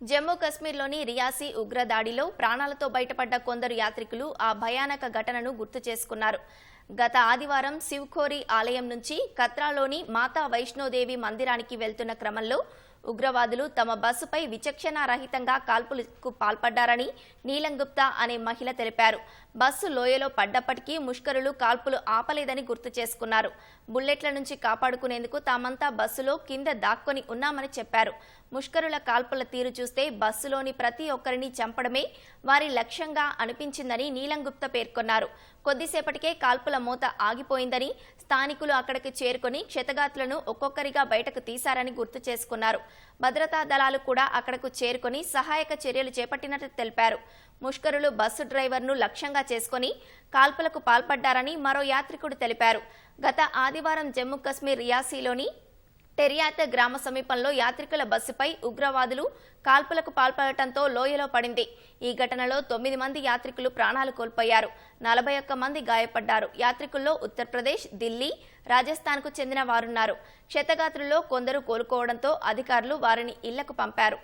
జమ్మూ కశ్మీర్లోని రియాసీ ఉగ్రదాడిలో ప్రాణాలతో బయటపడ్డ కొందరు యాత్రికులు ఆ భయానక ఘటనను గుర్తు చేసుకున్నారు. గత ఆదివారం శివ్ఖోరి ఆలయం నుంచి కత్రాలోని మాతా వైష్ణోదేవి మందిరానికి వెళ్తున్న క్రమంలో ఉగ్రవాదులు తమ బస్సుపై విచక్షణారహితంగా కాల్పులకు పాల్పడ్డారని నీలం గుప్తా అనే మహిళ తెలిపారు. బస్సు లోయలో పడ్డప్పటికీ ముష్కరులు కాల్పులు ఆపలేదని గుర్తు చేసుకున్నారు. బుల్లెట్ల నుంచి కాపాడుకునేందుకు తామంతా బస్సులో కింద దాక్కొని ఉన్నామని చెప్పారు. ముష్కరుల కాల్పుల తీరు చూస్తే బస్సులోని ప్రతి ఒక్కరిని చంపడమే వారి లక్ష్యంగా అనిపించిందని నీలం గుప్తా పేర్కొన్నారు. కొద్దిసేపటికే కాల్పుల మూత ఆగిపోయిందని స్థానికులు అక్కడికి చేరుకొని క్షతగాతులను ఒక్కొక్కరిగా బయటకు తీశారని గుర్తు చేసుకున్నారు. భద్రతా దళాలు కూడా అక్కడకు చేరుకొని సహాయక చర్యలు చేపట్టినట్లు తెలిపారు. ముష్కరులు బస్సు డ్రైవర్ను లక్ష్యంగా చేసుకుని కాల్పులకు పాల్పడ్డారని మరో యాత్రికుడు తెలిపారు. గత ఆదివారం జమ్మూ కశ్మీర్ రియాసీలోని టెరియాత గ్రామ సమీపంలో యాత్రికుల బస్సుపై ఉగ్రవాదులు కాల్పులకు పాల్పడటంతో లోయలో పడింది. ఈ ఘటనలో తొమ్మిది మంది యాత్రికులు ప్రాణాలు కోల్పోయారు. నలభై ఒక్క మంది గాయపడ్డారు. యాత్రికుల్లో ఉత్తరప్రదేశ్ ఢిల్లీ రాజస్థాన్కు చెందిన వారున్నారు. క్షతగాత్రుల్లో కొందరు కోలుకోవడంతో అధికారులు వారిని ఇళ్ళకు పంపారు.